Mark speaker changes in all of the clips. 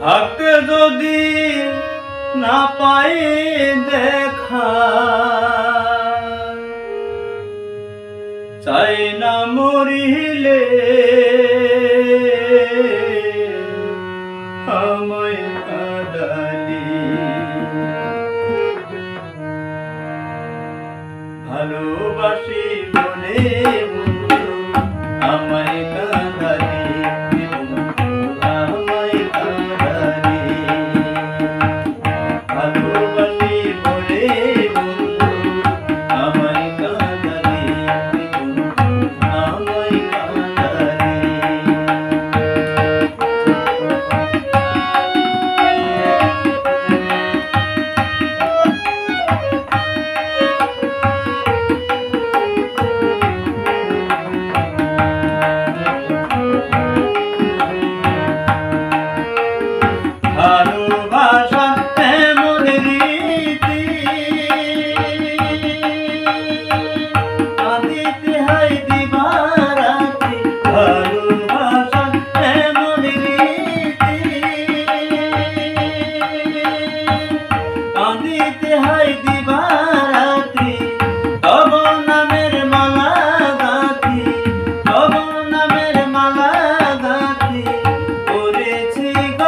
Speaker 1: থাকতে যদি না পাই দেখা চাই না মরিলে আমায় কাদালি ভালোবাসি বলে আমায় কাদ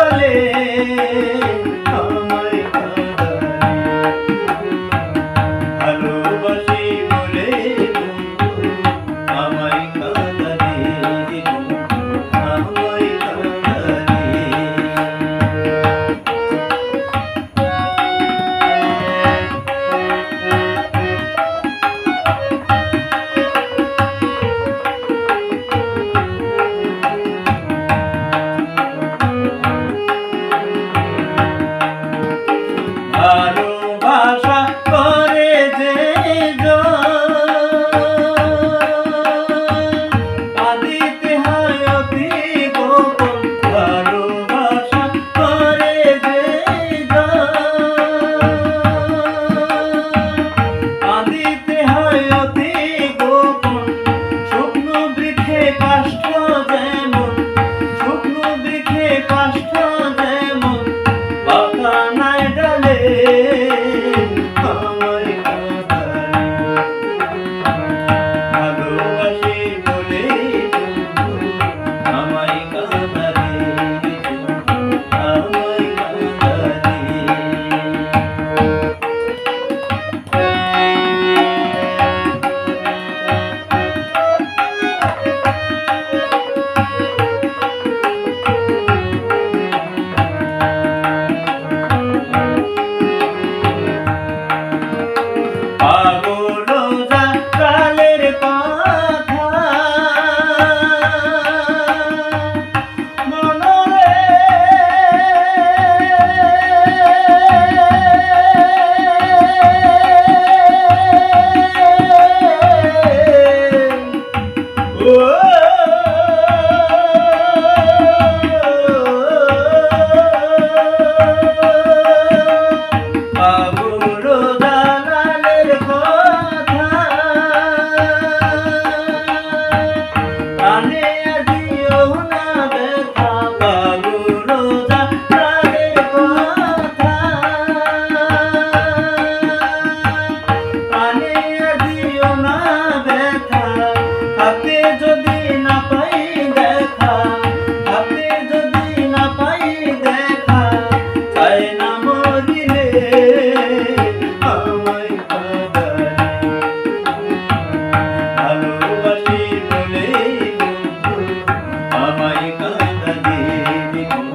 Speaker 1: চলে। Thank you.